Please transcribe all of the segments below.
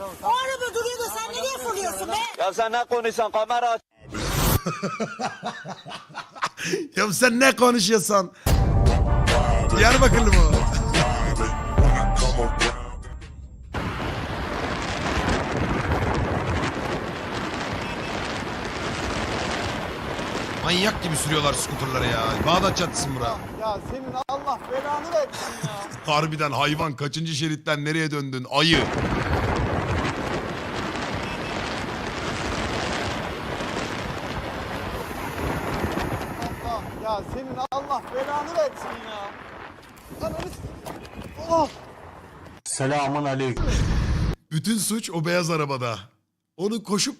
O araba duruyor da sen nereye fırlıyorsun be? Ya sen ne konuşsan kamera aç. Ya sen ne konuşuyorsun? Diyarbakırlı mı? o? Manyak gibi sürüyorlar skuterları ya. Bağdat mi bura. Ya senin Allah belanı versin ya. Harbiden hayvan kaçıncı şeritten nereye döndün? Ayı. Allah ya senin Allah belanı versin ya. Ananı Oh. Selamun aleyküm. Bütün suç o beyaz arabada. Onu koşup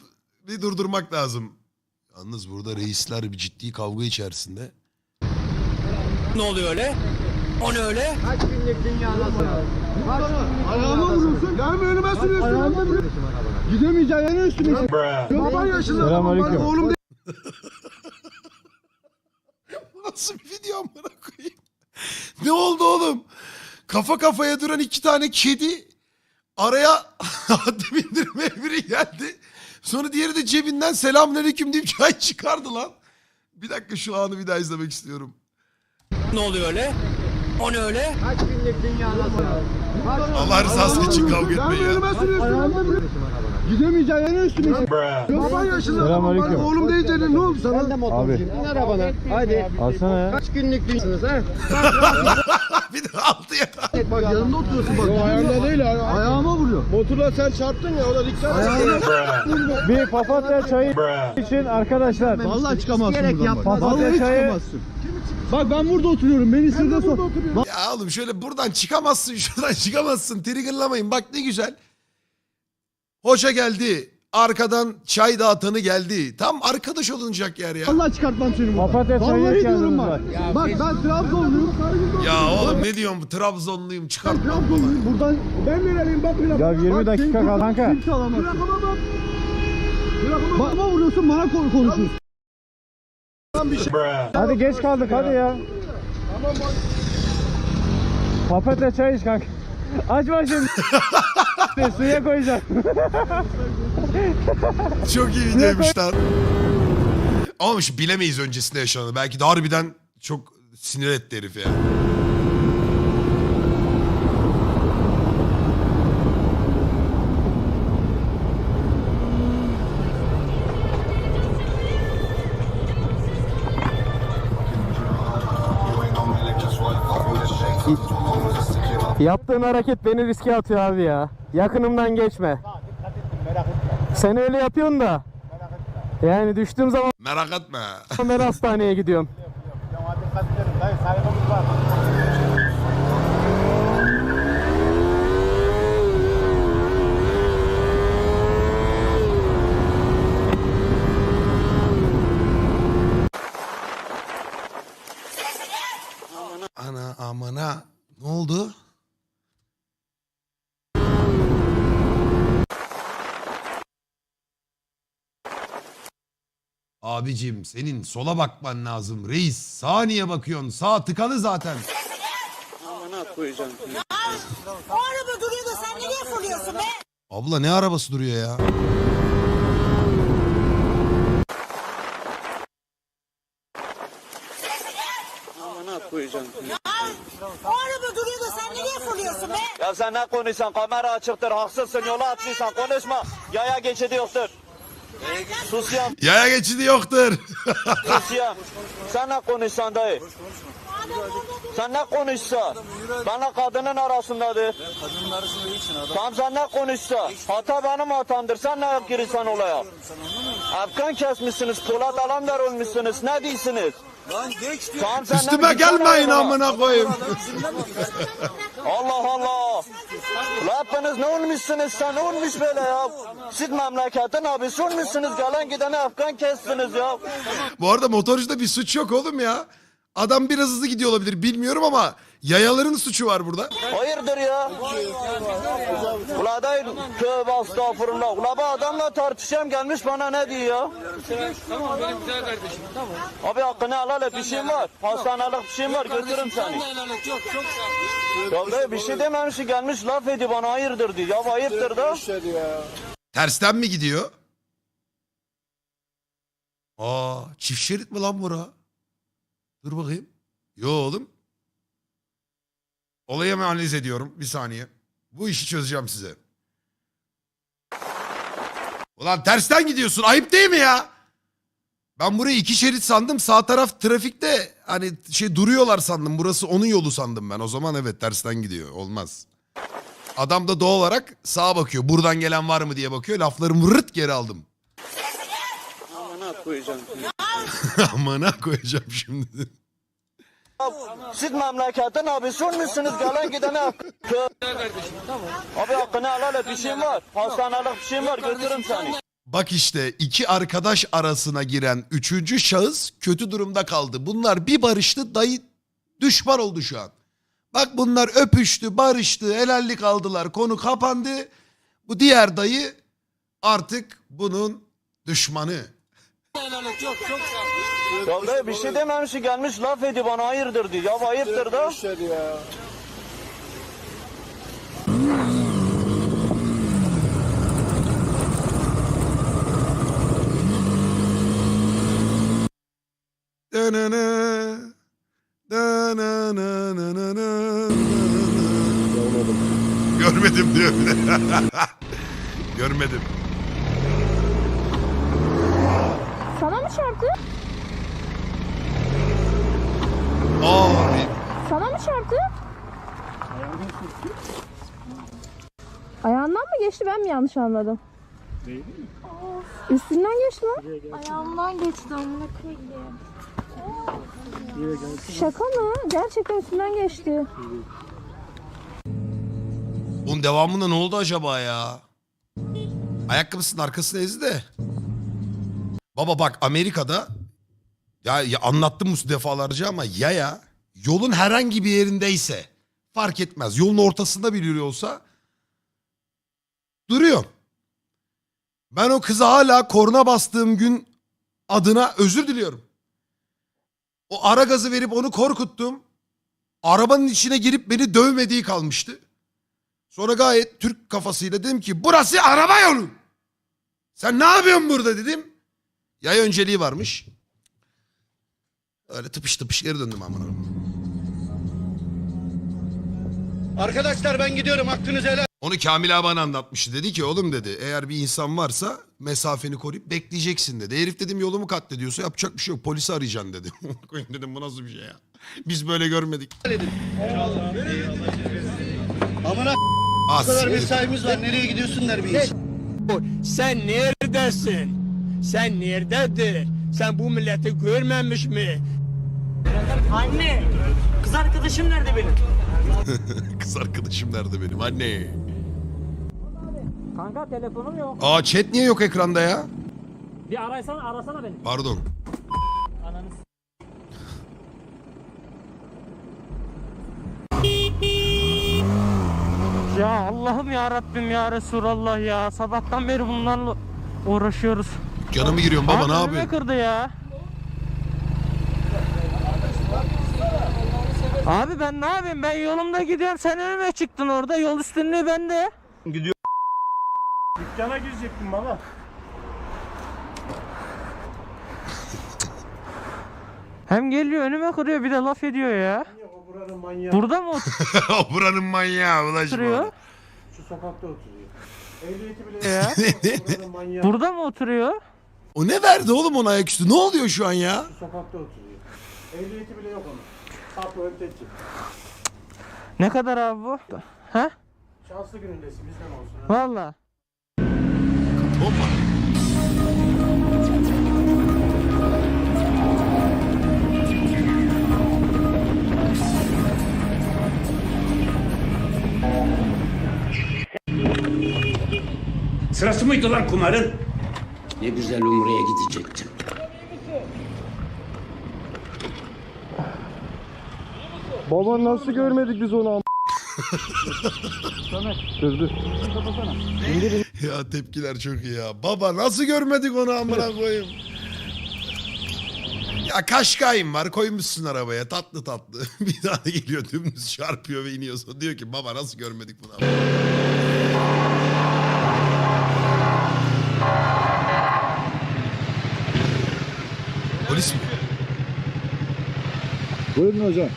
bir durdurmak lazım. Yalnız burada reisler bir ciddi kavga içerisinde. Ne oluyor öyle? O ne öyle? Ayağıma vuruyorsun. Gelme önüme sürüyorsun. Ayağıma vuruyorsun. Gidemeyeceğin yere üstüme. Baban yaşında. Selamünaleyküm. Oğlum Nasıl bir video amına koyayım? Ne oldu oğlum? Kafa kafaya duran iki tane kedi araya haddi bindirmeye biri geldi. Sonra diğeri de cebinden selamünaleyküm deyip çay çıkardı lan. Bir dakika şu anı bir daha izlemek istiyorum. Ne oluyor öyle? O ne öyle? Allah rızası için kavga etmeyin ya. önüme sürüyorsun. Gidemeyeceğin yere üstüme. Baban yaşında. Selamünaleyküm. Oğlum diyeceğine ne oldu sana? Ben de motorcuyum. Bin arabana. Hadi. Alsana ya. Kaç günlük değilsiniz ha? bir de aldı ya. Bak yanında oturuyorsun bak. ayağında değil ayağıma vuruyor. Motorla sen çarptın ya o da dikkat et. Bir papatya çayı için arkadaşlar. Vallahi çıkamazsın buradan bak. Papatya Vallahi çayı- çıkamazsın. Bak ben burada oturuyorum. Beni sırda sor. Ya oğlum şöyle buradan çıkamazsın şuradan çıkamazsın. Triggerlamayın bak ne güzel. Hoca geldi. Arkadan çay dağıtanı geldi. Tam arkadaş olunacak yer ya. Allah çıkartmam seni buradan. Papatya çayı Vallahi diyorum bak. Bak ben Trabzonluyum. Ya oğlum ne diyorsun bu Trabzonluyum çıkartmam. Trabzonluyum. Buradan ben nereliyim bak bir Ya 20 dakika kal kanka. Kimse alamaz. Bak. Bana vuruyorsun bana kon- konuşuyorsun. Hadi geç kaldık hadi ya. Papatya çayı iç kanka. Açma şimdi. Suya koyacağım. Çok iyi videoymuş lan. Ama bilemeyiz öncesinde yaşananı. Belki de harbiden çok sinir etti herif ya. Yaptığın hareket beni riske atıyor abi ya. Yakınımdan geçme. Sen öyle yapıyorsun da. Yani düştüğüm zaman Merak etme. ben hastaneye gidiyorum. Ana amana. Ne oldu? Abicim senin sola bakman lazım reis. Sağa niye bakıyorsun? Sağ tıkalı zaten. O araba duruyor da sen nereye fırlıyorsun be? Abla ne arabası duruyor ya? O araba duruyor da sen nereye fırlıyorsun be? Ya sen ne konuşsan kamera açıktır haksızsın yola atlıysan konuşma. Yaya geçidi yoktur. Sus ya Yaya geçidi yoktur. sus ya. Sen ne konuşsan dayı? Sen ne konuşsa? Benle kadının arasındadır. Kadının arasında değilsin adam. Tamam sen ne konuşsa? Hata benim hatamdır. Sen ne girirsen olaya? Afgan kesmişsiniz, Polat Alamdar olmuşsunuz. Ne değilsiniz? Lan geç diyor. Tamam sen Üstüme gelmeyin amına koyayım. Allah Allah. La hepiniz ne olmuşsunuz sen ne olmuş böyle ya? Siz memleketin abisi olmuşsunuz gelen gidene Afgan kestiniz ya. Bu arada motorcuda bir suç yok oğlum ya. Adam biraz hızlı gidiyor olabilir bilmiyorum ama yayaların suçu var burada. Hayırdır ya? Ula dayı tövbe estağfurullah. Ula bu adamla tartışacağım gelmiş bana ne diyor ya? Tamam benim güzel kardeşim. Tamam. Abi hakkını helal et bir şeyim var. Hastanelik bir şeyim var götürürüm seni. Yok çok sağ ol. Ya bir şey dememiş gelmiş laf ediyor bana hayırdır diyor. Ya bu ayıptır da. Tersten mi gidiyor? Aa çift şerit mi lan bura? Dur bakayım. Yo oğlum. Olayı hemen analiz ediyorum. Bir saniye. Bu işi çözeceğim size. Ulan tersten gidiyorsun. Ayıp değil mi ya? Ben burayı iki şerit sandım. Sağ taraf trafikte hani şey duruyorlar sandım. Burası onun yolu sandım ben. O zaman evet tersten gidiyor. Olmaz. Adam da doğal olarak sağa bakıyor. Buradan gelen var mı diye bakıyor. Laflarımı rırt geri aldım. Amına koyacağım şimdi. Siz memleketin abisi olmuşsunuz gelen gidene kardeşim. Tamam. Abi hakkını helal et bir şeyim var. Hastanelik bir şeyim var götürürüm seni. Bak işte iki arkadaş arasına giren üçüncü şahıs kötü durumda kaldı. Bunlar bir barıştı dayı düşman oldu şu an. Bak bunlar öpüştü, barıştı, helallik aldılar. Konu kapandı. Bu diğer dayı artık bunun düşmanı. Çok. Ya dayı bir şey dememiş gelmiş laf ediyor bana hayırdır diyor. Ya bu ayıptır da. Dönene, dönenenenenenen. Görmedim diyor bir de. Görmedim. Sana mı çarptı? Abi. Sana mı çarptı? Ayağından mı geçti ben mi yanlış anladım? Değil mi? Üstünden geçti lan. Ayağımdan geçti amına koyayım. Şaka mı? Gerçekten üstünden geçti. Bunun devamında ne oldu acaba ya? Ayakkabısının arkasına ezdi de. Baba bak Amerika'da ya, ya anlattım bu defalarca ama yaya yolun herhangi bir yerindeyse fark etmez. Yolun ortasında bir yürüyor olsa duruyor. Ben o kıza hala korna bastığım gün adına özür diliyorum. O ara gazı verip onu korkuttum. Arabanın içine girip beni dövmediği kalmıştı. Sonra gayet Türk kafasıyla dedim ki burası araba yolu. Sen ne yapıyorsun burada dedim. Yay önceliği varmış. Öyle tıpış tıpış geri döndüm amına. Arkadaşlar ben gidiyorum hakkınızı helal. Onu Kamil abi bana anlatmıştı. Dedi ki oğlum dedi eğer bir insan varsa mesafeni koruyup bekleyeceksin dedi. Herif dedim yolumu katlediyorsa yapacak bir şey yok. Polisi arayacaksın dedi. Koyayım dedim bu nasıl bir şey ya. Biz böyle görmedik. Amına Az. bu kadar mesaimiz var. Nereye gidiyorsun der bir insan. Sen neredesin? Sen nerededir? Sen bu milleti görmemiş mi? Anne. Kız arkadaşım nerede benim? Kız arkadaşım nerede benim anne. Kanka telefonum yok. Aa chat niye yok ekranda ya? Bir arasana arasana beni. Pardon. Ya Allah'ım ya Rabbim ya Resulallah ya. Sabahtan beri bunlarla uğraşıyoruz. Canımı giriyorum baba Abi ne yapıyorsun? kırdı ya. Abi ben ne yapayım? Ben yolumda gidiyorum. Sen önüme çıktın orada. Yol üstünlüğü bende. Dükkana girecektim baba. Hem geliyor önüme kırıyor bir de laf ediyor ya. O buranın manyağı. Burada mı o buranın manyağı ulaşma. oturuyor? Şu sokakta oturuyor. Ehliyeti bile Ya. buranın manyağı. Burada mı oturuyor? O ne verdi oğlum ona ayaküstü? Ne oluyor şu an ya? Şu sokakta oturuyor. Ehliyeti bile yok onun. Sapı öteki. Ne kadar abi bu? He? Şanslı günündesin bizden olsun. ha. Valla. Hoppa. Sırası mıydı lan kumarın? Ne güzel Umre'ye gidecektim. Baba nasıl görmedik biz onu am- Dur dur. Ya tepkiler çok iyi ya. Baba nasıl görmedik onu amına koyayım. Ya Kaşkay'ım var koymuşsun arabaya tatlı tatlı. bir tane geliyor dümdüz çarpıyor ve iniyor. Sonra diyor ki baba nasıl görmedik bunu amına Polis mi? Buyurun hocam.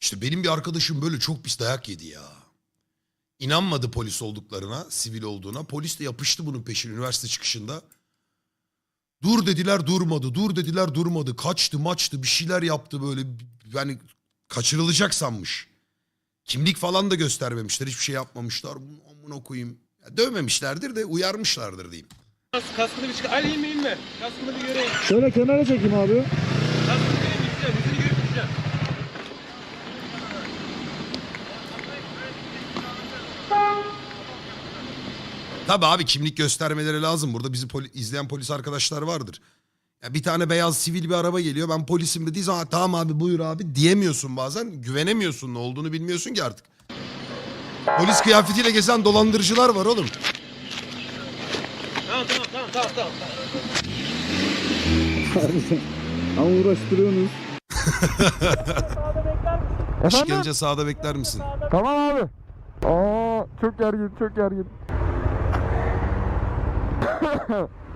İşte benim bir arkadaşım böyle çok pis dayak yedi ya. İnanmadı polis olduklarına, sivil olduğuna. Polis de yapıştı bunun peşine üniversite çıkışında. Dur dediler durmadı, dur dediler durmadı. Kaçtı maçtı bir şeyler yaptı böyle. Yani kaçırılacak sanmış. Kimlik falan da göstermemişler, hiçbir şey yapmamışlar. Bunu amına koyayım. Ya dövmemişlerdir de uyarmışlardır diyeyim. Kaskını bir çıkar. Ali inme inme. Kaskını bir göreyim. Şöyle kenara çekeyim abi. Kaskını göreyim gideceğim. Yüzünü görüp gideceğim. Tabii abi kimlik göstermeleri lazım. Burada bizi poli- izleyen polis arkadaşlar vardır. Ya bir tane beyaz sivil bir araba geliyor. Ben polisim dediği zaman "Ha, tamam abi buyur abi diyemiyorsun bazen. Güvenemiyorsun ne olduğunu bilmiyorsun ki artık. Polis kıyafetiyle gezen dolandırıcılar var oğlum. Tamam tamam tamam tamam tamam. Ama uğraştırıyorsunuz. Efendim? gelince sağda bekler misin? Tamam abi. Aa çok gergin çok gergin.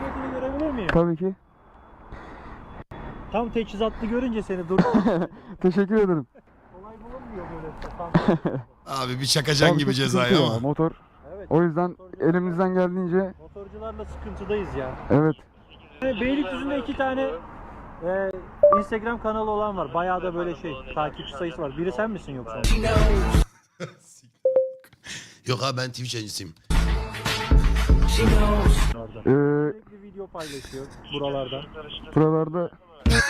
Köprünün görebilir miyim? Tabii ki. Tam teçhizatlı görünce seni dur. Teşekkür ederim. Kolay bulunmuyor böyle. Abi bir çakacan Abi gibi cezayı ama. Motor. Evet. O yüzden elimizden geldiğince Motorcularla sıkıntıdayız ya. evet. Beylikdüzü'nde iki tane e, Instagram kanalı olan var. Bayağı da böyle şey takipçi sayısı var. Biri sen misin yoksa? Yok abi ben Twitch yayıncısıyım. Ee, Sürekli video paylaşıyor buralardan. buralarda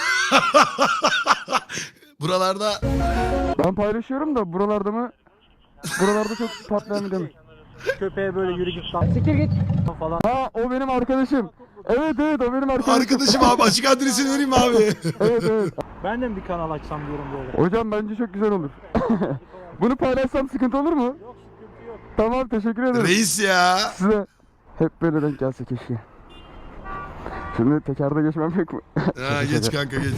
Buralarda ben paylaşıyorum da buralarda mı? Buralarda çok patlayan bir demir. Köpeğe böyle yürü git lan. Siktir git. Falan. Ha o benim arkadaşım. Evet evet o benim arkadaşım. arkadaşım abi açık adresini vereyim mi abi. Evet evet. Ben de mi bir kanal açsam diyorum böyle. Hocam bence çok güzel olur. Bunu paylaşsam sıkıntı olur mu? Tamam teşekkür ederim. Reis ya. Size hep böyle denk gelse keşke. Şimdi tekerde geçmem pek mi? Ha, geç kanka geç.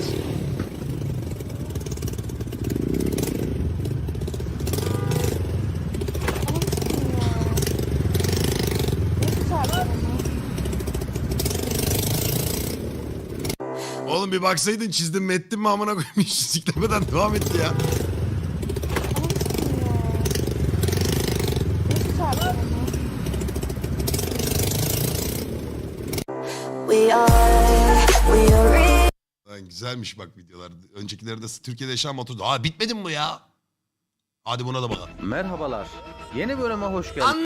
Oğlum bir baksaydın çizdim mi ettim mi amına koyayım hiç siklemeden devam etti ya. Lan güzelmiş bak videolar. Öncekileri de Türkiye'de yaşayan motor. Aa bitmedi mi bu ya? Hadi buna da bakalım. Merhabalar. Yeni bölüme hoş geldiniz.